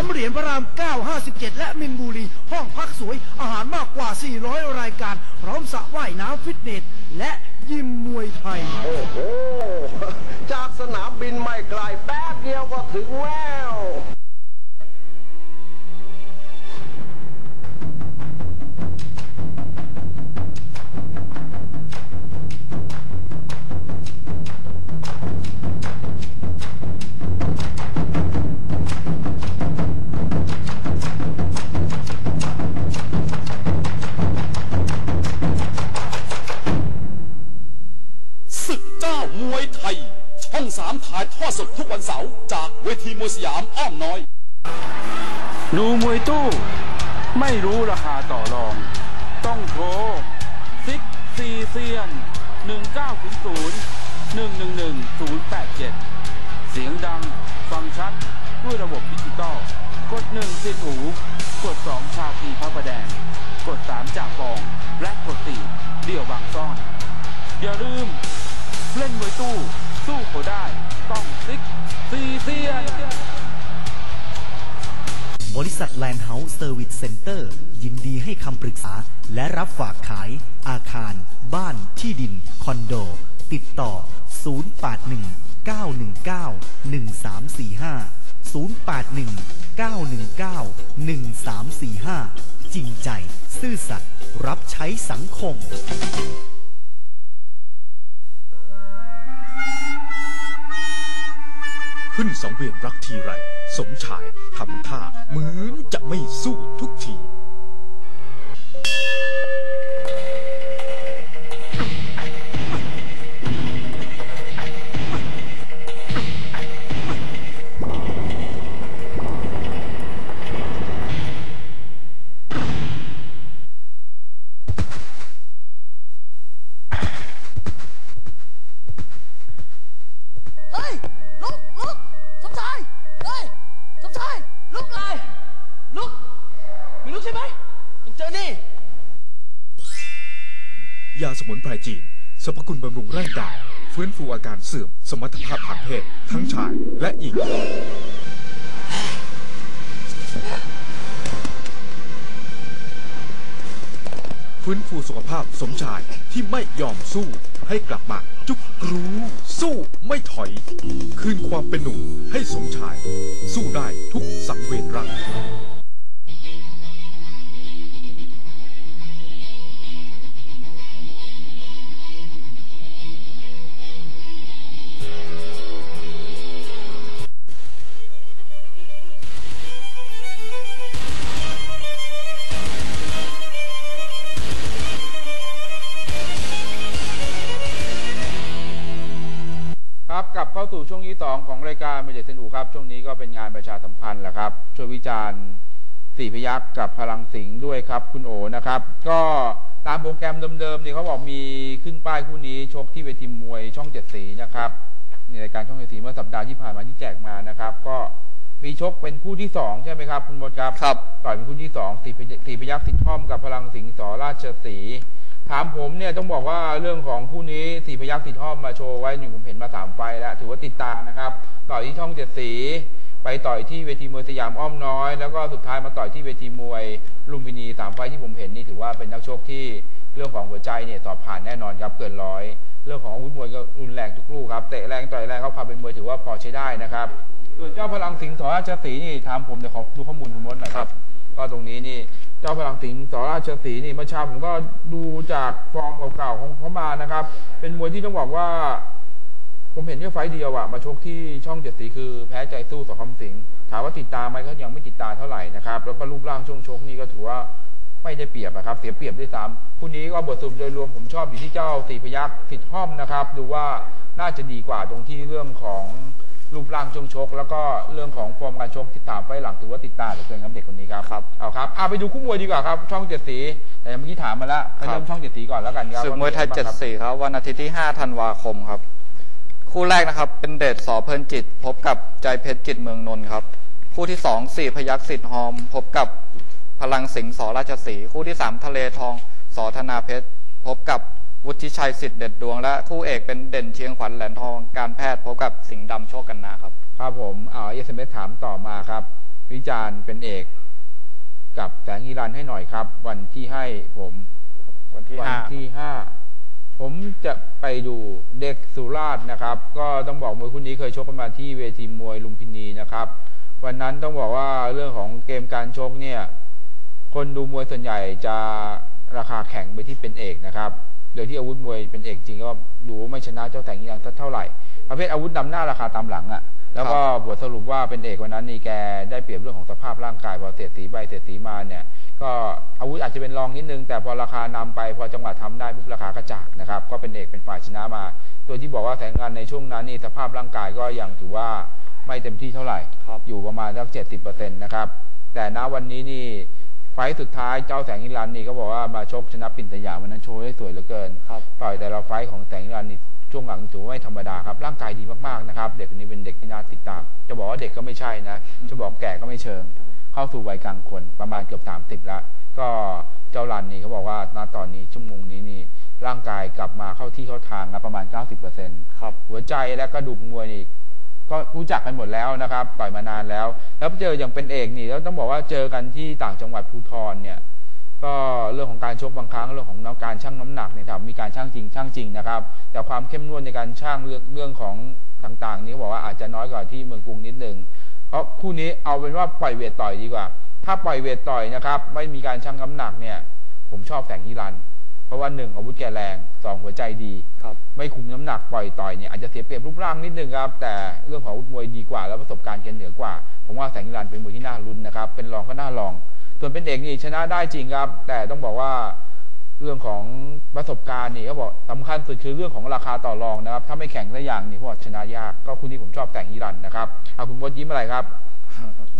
ามเหรียญพระราม 9 57 และมินบุรี ห้องพักสวย อาหารมากกว่า 400 รายการ พร้อมสระว่ายน้ำฟิตเนส และยิมมวยไทย โอ้โห จากสนามบินไม่ไกลแป๊บเดียวก็ถึงแล้ว ดูมวยตู้ ไม่รู้ราคาต่อรอง ต้องโทรซิกซีเซียน 1900 111 087 เสียงดัง ฟังชัด ด้วยระบบดิจิตอล กด1สินหู กด 2 ชาทีพระประแดง กด 3 จากฟอง และกด 4 เดี่ยวบางซ่อน อย่าลืม เล่นมวยตู้ สู้เขาได้ ต้องซิกซีเซียน บริษัทแลนด์เฮาส์เซอร์วิสเซ็นเตอร์ยินดีให้คำปรึกษา และรับฝากขาย อาคาร บ้าน ที่ดิน คอนโด ติดต่อ 081 919 1345 081 919 1345 จริงใจ ซื่อสัตย์รับใช้สังคมขึ้นสังเวียนรักทีไร สมชายทำท่าเหมือนจะไม่สู้ทุกทีาสมุนไพรจีนสรรพคุณบำรุงร่างกาย ฟื้นฟูอาการเสื่อม สมรรถภาพทางเพศ ทั้งชายและหญิง ฟื้นฟูสุขภาพสมชายที่ไม่ยอมสู้ให้กลับมาจุกกรูสู้ไม่ถอย คืนความเป็นหนุ่มให้สมชาย สู้ได้ทุกสังเวียนรัก สู่ช่วงที่สองของรายการเมเจเซนอูครับ ช่วงนี้ก็เป็นงานประชาสัมพันธ์แหละครับ ช่วยวิจารณ์สี่พยักษ์กับพลังสิงห์ด้วยครับ คุณโอนะครับ ก็ตามโปรแกรมเดิมๆเนี่ยเขาบอกมีขึ้นป้ายคู่นี้ชกที่เวทีมวยช่องเจ็ดสีนะครับในรายการช่องเจ็ดสีเมื่อสัปดาห์ที่ผ่านมาที่แจกมานะครับ ก็มีชกเป็นคู่ที่สองใช่ไหมครับ คุณมดครับครับต่อยเป็นคู่ที่สองสี่พยสี่พยักษ์สิทธิ์ท่อมกับพลังสิงห์สอราชสีห์ ถามผมเนี่ยต้องบอกว่าเรื่องของคู่นี้สี่พยักษ์สิทธิ์ท่อมมาโชว์ไว้หนึ่งผมเห็นมาสามไฟล์แล้ว ถือว่าติดตามนะครับ ต่อยที่ช่องเจ็ดสี ไปต่อยที่เวทีมวยสยามอ้อมน้อย แล้วก็สุดท้ายมาต่อยที่เวทีมวยลุมพินีสามไฟล์ที่ผมเห็นนี่ถือว่าเป็นนักชกที่เรื่องของหัวใจเนี่ยสอบผ่านแน่นอนครับเกินร้อย เรื่องของอาวุธมวยก็รุนแรงทุกลูกครับเตะแรงต่อยแรงเขาความเป็นมวยถือว่าพอใช้ได้นะครับส่วนเจ้าพลังสิงห์สอราชสีห์นี่ถามผมเดี๋ยวขอดูข้อมูลคุณมดหน่อยครับ ก็ตรงนี้นี่ เจ้าพลังสิงห์สอราชสีนี่เมื่อเช้าผมก็ดูจากฟอร์มเก่าๆของเขามานะครับ เป็นมวยที่ต้องบอกว่า ผมเห็นแค่ไฟเดียวอะมาชกที่ช่องเจ็ดสีคือแพ้ใจสู้สอคำสิงห์ถามว่าติดตามไหมก็ยังไม่ติดตาเท่าไหร่นะครับ แล้วก็รูปร่างช่วงชกนี่ก็ถือว่าไม่ได้เปรียบนะครับ เสียเปรียบด้วยซ้ำคู่นี้ก็บทสรุปโดยรวมผมชอบอยู่ที่เจ้าสีพยักษ์สิทธิ์ห้อมนะครับ ดูว่าน่าจะดีกว่าตรงที่เรื่องของ รูปร่างช่วงชก แล้วก็เรื่องของฟอร์มการชกที่ตามไฟล์หลังถือว่าติดตามเหลือเกินครับเด็กคนนี้ครับครับเอาครับเอาไปดูคู่มวยดีกว่าครับ ช่องเจ็ดสีแต่เมื่อกี้ถามมาแล้วให้เริ่มช่องเจ็ดสีก่อนแล้วกันครับศึกมวยไทยว่าป็นงไงบ้างครับ74ครับวันอาทิตย์ที่5ธันวาคมครับ คู่แรกนะครับ เป็นเดชสอเพลินจิต พบกับใจเพชรจิตเมืองนนท์ครับ คู่ที่2สี่พยักษ์สิทธิ์หอม พบกับพลังสิงห์สอราชสีห์คู่ที่3ทะเลทองสอธนาเพชรพบกับ วุฒิชัยสิทธิ์เด็ดดวง และคู่เอกเป็นเด่นเชียงขวัญแหลนทองการแพทย์พบกับสิงห์ดำโชคกันนาครับ ครับผมเอาเอสเอ็มเอสถามต่อมาครับ วิจารณ์เป็นเอก กับแสงอีรันให้หน่อยครับ วันที่ให้ผมวันที่วัห้าที่ห้าผมจะไปดูเด็กสุราษฎร์นะครับ ก็ต้องบอกมวยคู่นี้เคยชกกันมาที่เวทีมวยลุมพินีนะครับ วันนั้นต้องบอกว่าเรื่องของเกมการชกเนี่ย คนดูมวยส่วนใหญ่จะราคาแข่งไปที่เป็นเอกนะครับ โดยที่อาวุธมวยเป็นเอกจริงก็ดูไม่ชนะเจ้าแสงอีรันสักเท่าไหร่ ประเภทอาวุธนำหน้าราคาตามหลังอะ่ะ แล้วก็บทสรุปว่าเป็นเอกวันนั้นนี่แกได้เปรียบเรื่องของสภาพร่างกายพอเสียดสีไปเสียดสีมาเนี่ยก็อาวุธอาจจะเป็นรองนิดนึง แต่พอราคานำไปพอจังหวะทำได้ปุ๊บราคากระจากนะครับก็เป็นเอกเป็นฝ่ายชนะมาโดยที่บอกว่าแสงงานในช่วงนั้นนี่สภาพร่างกายก็ยังถือว่าไม่เต็มที่เท่าไหร่ครับอยู่ประมาณสักเจ็ดสิบเปอร์เซ็นต์นะครับแต่ณวันนี้นี่ไฟ ต์สุดท้ายเจ้าแสงอิรันนี่ก็บอกว่ามาชกชนะปิ่นสยามวันนั้นโชว์ได้สวยเหลือเกินครับต่อยแต่ละไฟต์ของแสงอิรันนี่ช่วงหลังถือว่าไม่ธรรมดาครับร่างกายดีมากๆนะครับ เด็กคนนี้เป็นเด็กที่น่าติดตาม จะบอกว่าเด็กก็ไม่ใช่นะ จะบอกแก่ก็ไม่เชิง เข้าสู่วัยกลางคนประมาณเกือบสามสิบแล้วก็เจ้ารันนี่เขาบอกว่าณตอนนี้ชั่วโมงนี้นี่ร่างกายกลับมาเข้าที่เข้าทางนะประมาณ 90%ครับหัวใจและกระดูกมวยนี่ ก็รู้จักกันหมดแล้วนะครับต่อยมานานแล้ว แล้วเจออย่างเป็นเอกนี่แล้วต้องบอกว่าเจอกันที่ต่างจังหวัดภูทรเนี่ย ก็เรื่องของการชกบางครั้งเรื่องของการชั่งน้ำหนักเนี่ยถามมีการชั่งจริงชั่งจริงนะครับ แต่ความเข้มงวดในการชั่งเรื่องเรื่องของต่างๆ นี้เขาบอกว่าอาจจะน้อยกว่าที่เมืองกรุงนิดนึงเพราะคู่นี้เอาเป็นว่าปล่อยเวทต่อยดีกว่า ถ้าปล่อยเวทต่อยนะครับ ไม่มีการชั่งน้ำหนักเนี่ย ผมชอบแสงนิรันด์ เพราะว่าหนึ่งอาวุธแกแรงสองหัวใจดีครับ ไม่คุมน้ำหนักปล่อยต่อยเนี่ยอาจจะเสียเปรียบรูปร่างนิดนึงครับ แต่เรื่องของอาวุธมวยดีกว่า แล้วประสบการณ์แกเหนือกว่า ผมว่าแสงนิรันดร์เป็นมวยที่น่าลุ้นนะครับ เป็นรองก็น่ารองส่วนเป็นเอกนี่ชนะได้จริงครับ แต่ต้องบอกว่าเรื่องของประสบการณ์นี่เขาบอกสำคัญสุดคือเรื่องของราคาต่อรองนะครับ ถ้าไม่แข่งสักอย่างนี่เขาบอกชนะยากก็คู่นี้ผมชอบแสงนิรันดร์นะครับเอาคุณมดยิ้มอะไรครับ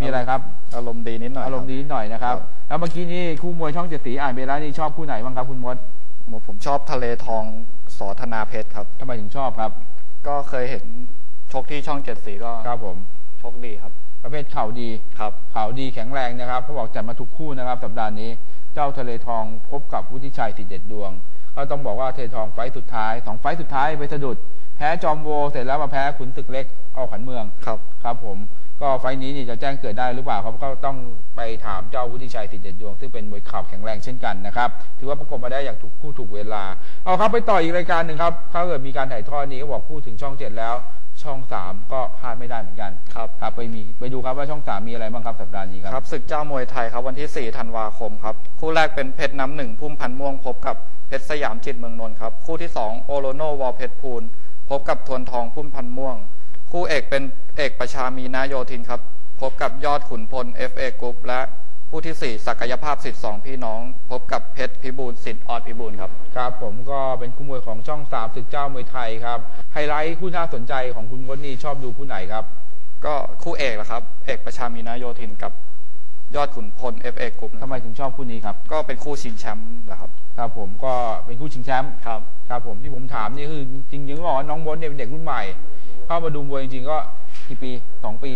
มีอะไรครับ อารมณ์ดีนิดหน่อยอารมณ์ดีนิดหน่อยนะครับ แล้วเมื่อกี้นี่คู่มวยช่องเจ็ดสีอ่านไปแล้วนี่ชอบคู่ไหนบ้างครับคุณมดครับ ผมชอบทะเลทองสอธนาเพชรครับ ทำไมถึงชอบครับก็เคยเห็นชกที่ช่องเจ็ดสีก็ครับผม ชกดีครับ ประเภทเข่าดีครับข่าวดีแข็งแรงนะครับเขาบอกจัดมาทุกคู่นะครับ สัปดาห์นี้ เจ้าทะเลทองพบกับวุฒิชัยสิทธิเด็ดดวง ก็ต้องบอกว่าทะเลทองไฟต์สุดท้ายสองไฟต์สุดท้ายไปสะดุด แพ้จอมโวเสร็จแล้วมาแพ้ขุนศึกเล็กเอาขวัญเมืองครับ ครับผม ก็ไฟต์นี้นี่จะแจ้งเกิดได้หรือเปล่าครับก็ต้องไปถามเจ้าวุฒิชัยสิทธิเด็ดดวง ซึ่งเป็นมวยเข่าแข็งแรงเช่นกันนะครับ ถือว่าประกบมาได้อย่างถูกคู่ถูกเวลา เอาครับไปต่ออีกรายการหนึ่งครับถ้าเกิดมีการถ่ายทอดนี้ก็บอกพูดถึงช่องเจ็ดแล้ว ช่องสามก็พลาดไม่ได้เหมือนกันครับครับไปมีไปดูครับว่าช่องสามมีอะไรบ้างครับสัปดาห์นี้คครัรับบศึกเจ้ามวยไทยครับวันที่ 4 ธันวาคมครับคู่แรกเป็นเพชรน้ำหนึ่งพุ่มพันธ์ม่วงพบกับเพชรสยามจิตเมืองนนท์ครับคู่ที่ 2 โอโลโนวอลเพชรพูลพบกับทวนทองพุ่มพันธ์ม่วง คู่เอกเป็นเอกประชามีนาโยธินครับ พบกับยอดขุนพล FA กรุ๊ปและคู่ที่ 4 ศักยภาพสิทธิ์สองพี่น้อง พบกับเพชรพิบูลสิทธิ์ออดพิบูลครับ ครับผมก็เป็นคู่มวยของช่องสามศึกเจ้ามวยไทยครับ ไฮไลท์คู่น่าสนใจของคุณมดนี่ชอบดูคู่ไหนครับ ก็คู่เอกละครับ เอกประชามีนาโยธินกับยอดขุนพล FA กรุ๊ปทำไมถึงชอบคู่นี้ครับ ก็เป็นคู่ชิงแชมป์แหละครับ ครับผมก็เป็นคู่ชิงแชมป์ครับ ครับผมที่ผมถามนี่คือจริงๆก็บอกว่าน้องมดเนี่ยเป็นเด็กรุ่นใหม่ เข้ามาดูมวยจริงๆก็กี่ปีสองปี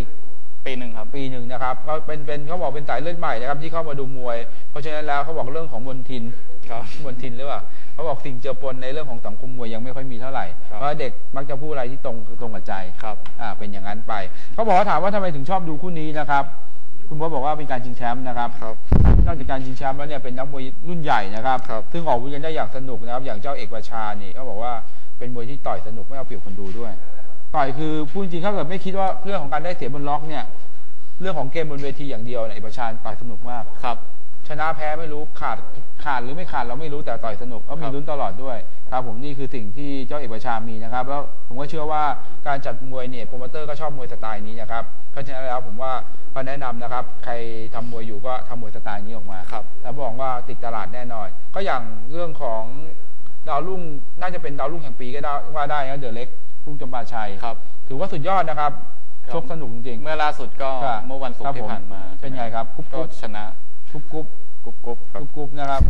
ปีหนึ่งครับ ปีหนึ่งนะครับก็เป็นเป็นเขาบอกเป็นสายเลือดใหม่นะครับที่เข้ามาดูมวย เพราะฉะนั้นแล้วเขาบอกเรื่องของมนทินครับมนทินหรือเปล่าเขาบอกสิ่งเจือปนในเรื่องของสังคมมวยยังไม่ค่อยมีเท่าไหร่ครับเพราะเด็กมักจะพูดอะไรที่ตรงตรงกับใจครับอ่าเป็นอย่างนั้นไปเขาบอกว่าถามว่าทำไมถึงชอบดูคู่นี้นะครับคุณบอสบอกว่าเป็นการชิงแชมป์นะครับครับนอกจากการชิงแชมป์แล้วเนี่ยเป็นนักมวยรุ่นใหญ่นะครับครับซึ่งออกวุธกันได้อย่างสนุกนะครับ อย่างเจ้าเอกประชานี่เขาบอกว่าเป็นมวยที่ต่อยสนุกไม่เอาเปรียบคนดูด้วย ต่อยคือพูดจริงๆถ้าเกิดไม่คิดว่าเรื่องของการได้เสียบนล็อกเนี่ย เรื่องของเกมบนเวทีอย่างเดียวเนี่ยเอกประชาต่อยสนุกมาก ครับ ชนะแพ้ไม่รู้ขาดขาดหรือไม่ขาดเราไม่รู้แต่ต่อยสนุกก็มีครับลุ้นตลอดด้วย ครับผมนี่คือสิ่งที่เจ้าเอกประชามีนะครับ แล้วผมก็เชื่อว่าการจัดมวยเนี่ยโปรโมเตอร์ก็ชอบมวยสไตล์นี้นะครับเพราะฉะนั้นแล้วผมว่าก็แนะนำนะครับ ใครทำมวยอยู่ก็ทำมวยสไตล์นี้ออกมาครับแล้วบอกว่าติดตลาดแน่นอน ก็อย่างเรื่องของดาวรุ่งน่าจะเป็นดาวรุ่งแห่งปีก็ได้ว่าได้นะเดอะเล็ก รุ่งจำปาชัยครับ ถือว่าสุดยอดนะครับครับ ชกสนุกจริงๆ เมื่อล่าสุดก็ครับเมื่อวันศุกครับร์ที่ผมผ่านมาเป็นไงครับกุ๊บก็กุ๊บ ชนะกรุ๊บกรุ๊บกรุบกรุบครับกรุ๊บกรุ๊บนะครับ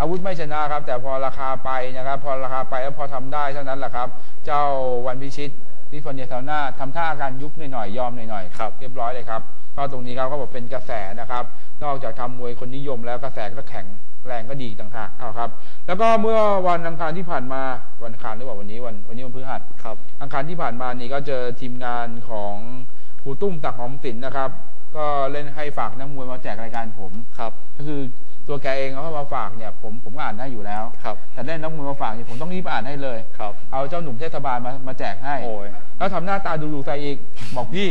อาวุธไม่ชนะครับ แต่พอราคาไปนะครับ พอราคาไปแล้วพอทำได้เท่านั้นแหละครับ เจ้าวันพิชิตวิฟอร์เนียเซาน่าทำท่าการยุบหน่อยๆยอมหน่อยๆครับ เรียบร้อยเลยครับ ก็ตรงนี้ครับเขาบอกเป็นกระแสนะครับ นอกจากทำมวยคนนิยมแล้วกระแสก็แข็งแรงก็ดีอีกต่างหากเอาครับ แล้วก็เมื่อวันอังคารที่ผ่านมาวันอังคารหรือเปล่าวันนี้วันวันนี้วันพฤหัสครับ อังคารที่ผ่านมานี่ก็เจอทีมงานของครูตุ้มตักดิ์หอมศิลป์นะครับ ก็เล่นให้ฝากนักมวยมาแจกรายการผมครับ ก็คือตัวแกเองเขามาฝากเนี่ย ผมผมก็อ่านได้อยู่แล้วครับแต่เล่นนักมวยมาฝากเนี่ยผมต้องรีบอ่านให้เลยครับเอาเจ้าหนุ่มเทศบาลมามาแจกให้โอ้ยแล้วทำหน้าตาดูดูใส่อีกบอกพี่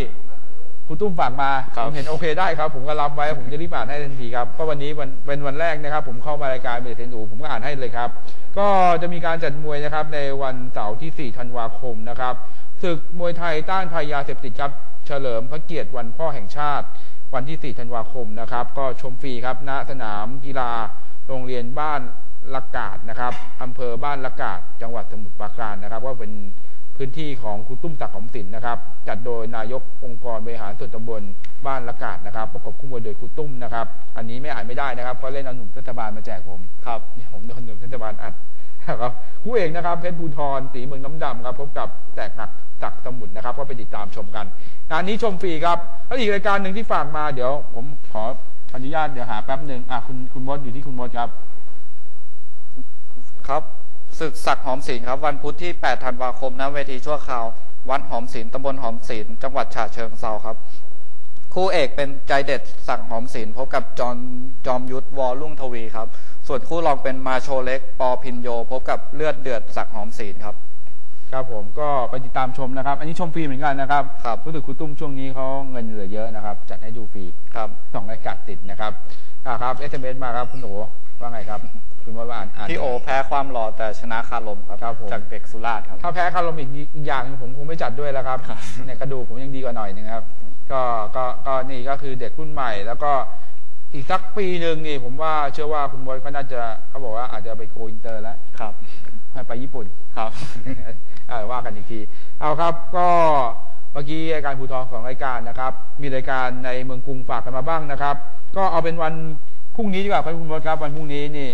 คุณตุ้มฝากมาครับ ผมเห็นโอเคได้ครับ ผมก็รับไว้ผมจะรีบอ่านให้ทันทีครับก็วันนี้วันเป็นวันแรกนะครับ ผมเข้ามารายการเบสเทนอูผมก็อ่านให้เลยครับ ก็จะมีการจัดมวยนะครับ ในวันเสาร์ที่ 4 ธันวาคมนะครับศึกมวยไทยต้านภัยยาเสพติดครับเฉลิมพระเกียรติวันพ่อแห่งชาติ วันที่ 4 ธันวาคมนะครับ ก็ชมฟรีครับณสนามกีฬาโรงเรียนบ้านละกาดนะครับอำเภอบ้านละกาดจังหวัดสมุทรปราการนะครับ ว่าเป็น พื้นที่ของครูตุ้มศักดิ์หอมสินนะครับ จัดโดยนายกองค์กรบริหารส่วนตำบลบ้านละกาดนะครับ ประกบคู่มวยโดยครูตุ้มนะครับ อันนี้ไม่อ่านไม่ได้นะครับเพราะเล่นเอาหนุ่มเทศบาลมาแจกผมครับเนี่ยผมโดนหนุ่มเทศบาลอัดนะครับคู่เอกนะครับเพชรภูทรสีเมืองน้ำดำครับพบกับแตกหนักจากสมุทรนะครับ ก็ไปติดตามชมกันงานนี้ชมฟรีครับแล้วอีกรายการหนึ่งที่ฝากมาเดี๋ยว ผมขออนุญาตเดี๋ยวหาแป๊บหนึ่งอะคุณคุณมดอยู่ที่คุณมดครับ ครับ ศึกศักดิ์หอมศิลป์ครับวันพุธที่ 8 ธันวาคมณเวทีชั่วคราว วัดหอมศิลป์ตำบลหอมศิลป์จังหวัดฉะเชิงเซาครับ คู่เอกเป็นใจเด็ดศักดิ์หอมศิลป์พบกับจอมจอมยุทธวอลุ่งทวีครับ ส่วนคู่รองเป็นมาโชเล็ก ปอพินโย พบกับเลือดเดือดศักดิ์หอมศิลป์ครับครับผมก็ไปติดตามชมนะครับ อันนี้ชมฟรีเหมือนกันนะครับครับรู้สึกครูตุ้มช่วงนี้เขาเงินเหลือเยอะนะครับ จัดให้ดูฟรีครับสองรายการติดนะครับอ่าครับเอสเอ็มเอสมาครับคุณโอ ว่าไงครับ คุณว่าอ่านอ่าน พี่โอแพ้ความหล่อแต่ชนะคารมครับครับผม จากเด็กสุราษฎร์ครับ ถ้าแพ้คารมอีกอีกอย่างหนึ่งผมคงไม่จัดด้วยแล้วครับเนี่ยกระดูกผมยังดีกว่าหน่อยนึงครับ ก็ก็ก็นี่ก็คือเด็กรุ่นใหม่ แล้วก็อีกสักปีหนึ่งนี่ผมว่าเชื่อว่าคุณบอยเขาน่าจะเขาบอกว่าอาจจะไปโกอินเตอร์แล้วครับไปญี่ปุ่น ครับอ่าว่ากันอีกที เอาครับก็เมื่อกี้รายการภูทรของรายการนะครับ มีรายการในเมืองกรุงฝากกันมาบ้างนะครับ ก็เอาเป็นวัน พรุ่งนี้ดีกว่าครับคุณบอสครับวันพรุ่งนี้นี่